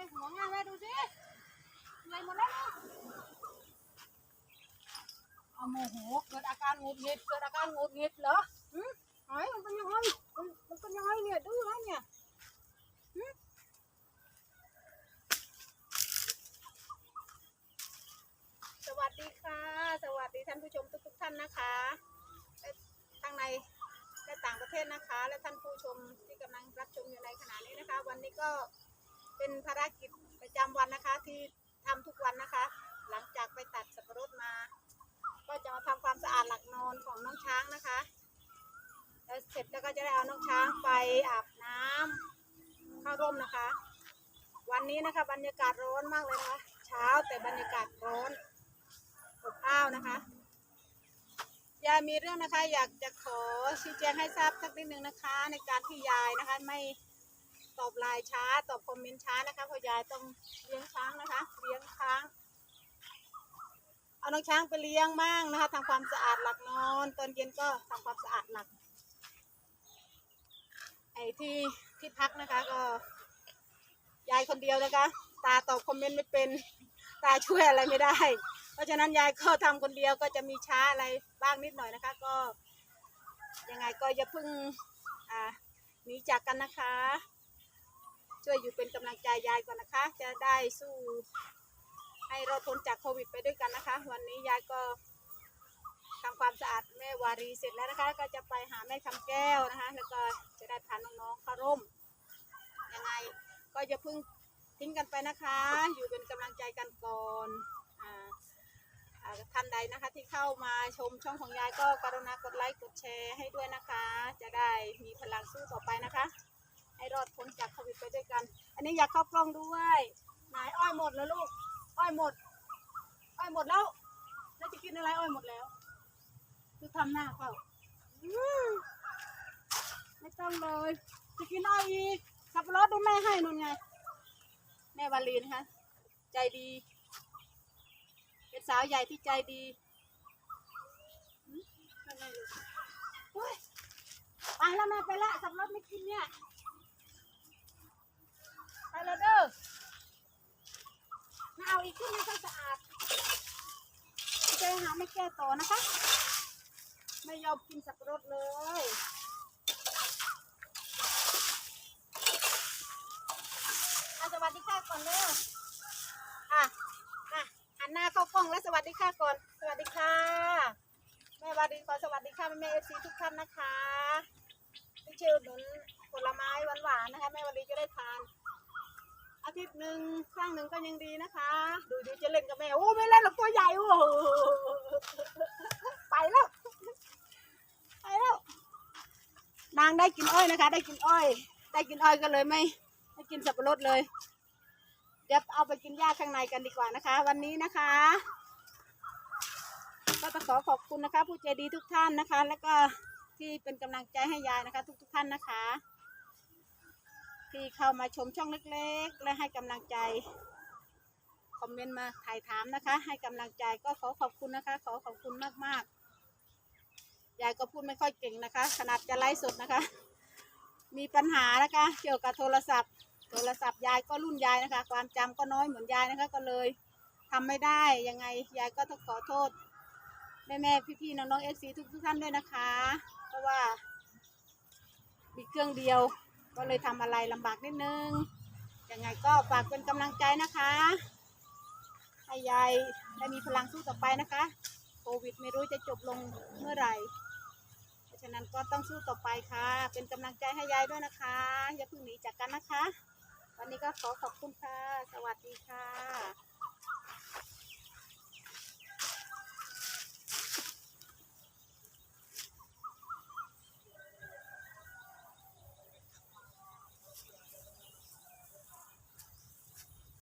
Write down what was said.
ในหัวไงแม่ดูสิอะไหมดแล้วเอาโมโหเกิดอาการงุดงิดเกิดอาการงุดงิดเหรอหืมไอ้มันเป็นยังไงมันมันเป็นยังไงเนี่ยดูแลเนี่ยสวัสดีค่ะ สวัสดีท่านผู้ชมทุกทุกท่านนะคะทางในและต่างประเทศนะคะ และท่านผู้ชมที่กำลังรับชมอยู่ในขณะนี้นะคะ วันนี้ก็ เป็นภารกิจประจำวันนะคะ ที่ทำทุกวันนะคะ หลังจากไปตัดสับปะรดมา ก็จะมาทำความสะอาดหลักนอนของน้องช้างนะคะแล้วเสร็จแล้วก็จะได้เอาน้องช้างไปอาบน้ำเข้าร่มนะคะ วันนี้นะคะบรรยากาศร้อนมากเลยนะคะเช้าแต่บรรยากาศร้อนอบอ้าวนะคะยายมีเรื่องนะคะอยากจะขอชี้แจงให้ทราบสักนิดนึงนะคะ ในการที่ยายนะคะไม่ ตอบไลน์ช้า ตอบคอมเมนต์ช้านะคะพราะยายต้องเลี้ยงช้างนะคะ เลี้ยงช้าง เอาน้องช้างไปเลี้ยงมั่งนะคะทำความสะอาดหลักนอน ตอนเย็นก็ทำความสะอาดหลัก ไอ้ที่ที่พักนะคะ ก็ยายคนเดียวนะคะ ตาตอบคอมเมนต์ไม่เป็น ตาช่วยอะไรไม่ได้ เพราะฉะนั้นยายก็ทำคนเดียวก็จะมีช้าอะไรบ้างนิดหน่อยนะคะ ก็ยังไงก็อย่าเพิ่งอ่าหนีจากกันนะคะ ช่วยอยู่เป็นกำลังใจยายก่อนนะคะ จะได้สู้ให้เราพ้นจากโควิดไปด้วยกันนะคะ วันนี้ยายก็ทำความสะอาดแม่วารีเสร็จแล้วนะคะก็จะไปหาแม่คำแก้วนะคะ แล้วก็จะได้พาน้องๆเข้าร่มยังไงก็จะพึ่งทิ้งกันไปนะคะ อยู่เป็นกำลังใจกันก่อนอ่าอ่าท่านใดนะคะที่เข้ามาชมช่องของยายก็กรุณากดไลค์กดแชร์ให้ด้วยนะคะ จะได้มีพลังสู้ต่อไปนะคะ ให้รอดพ้นจากโควิดไปด้วยกัน อันนี้อยากเข้ากล้องด้วยนายอ้อยหมดแล้วลูก อ้อยหมด อ้อยหมดแล้ว แล้วจะกินอะไรอ้อยหมดแล้วดูทำหน้าเปล่าไม่ต้องเลย จะกินอ้อยอีกขับรถดูแม่ให้นู่นไง แม่วาลีนะคะใจดี เป็นสาวใหญ่ที่ใจดีไปแล้วแม่ไปละขับรถไม่กินเนี่ย ไปแล้วเด้อมาเอาอีกขึ้นให้สะอาดจหาไม่แก้ต่อนะคะ ไม่ยอมกินสับปะรดเลยอะสวัสดีค่ะก่อนเร็วอะอะหันหน้าเข้ากล้องแล้วสวัสดีค่ะก่อน สวัสดีค่ะแม่วารีขอสวัสดีค่ะแม่เอฟซีทุกท่านนะคะที่ชื่อหนุนผลไม้หวานๆนะคะแม่วารีจะได้ทาน อาทิตย์หนึ่งครั้งหนึ่งก็ยังดีนะคะ ดูดูจะเล่นกับแม่โอ้ไม่เล่นหรอกตัวใหญ่โอ้โหไปแล้วไปแล้วนางได้กินอ้อยนะคะ ได้กินอ้อย ได้กินอ้อยก็เลยไม่ไม่กินสับปะรดเลย เดี๋ยวเอาไปกินหญ้าข้างในกันดีกว่านะคะ วันนี้นะคะก็จะขอขอบคุณนะคะ ผู้ใจดีทุกท่านนะคะ แล้วก็ที่เป็นกำลังใจให้ยายนะคะ ทุกๆท่านนะคะ ที่เข้ามาชมช่องเล็กๆ และให้กำลังใจ คอมเมนต์มาถ่ายถามนะคะ ให้กำลังใจก็ขอขอบคุณนะคะ ขอขอบคุณมากๆยายก็พูดไม่ค่อยเก่งนะคะ ขนาดจะไลฟ์สดนะคะ มีปัญหานะคะ เกี่ยวกับโทรศัพท์ โทรศัพท์ยายก็รุ่นยายนะคะ ความจำก็น้อยเหมือนยายนะคะ ก็เลยทำไม่ได้ยังไงยายก็ต้องขอโทษแม่ๆพี่ๆน้องๆเอฟซีทุกๆท่านด้วยนะคะ เพราะว่า มีเครื่องเดียว ก็เลยทำอะไรลำบากนิดนึง ยังไงก็ฝากเป็นกำลังใจนะคะ ให้ยายได้มีพลังสู้ต่อไปนะคะ โควิดไม่รู้จะจบลงเมื่อไหร่ เพราะฉะนั้นก็ต้องสู้ต่อไปค่ะ เป็นกำลังใจให้ยายด้วยนะคะ อย่าเพิ่งหนีจากกันนะคะ วันนี้ก็ขอขอบคุณค่ะ สวัสดีค่ะ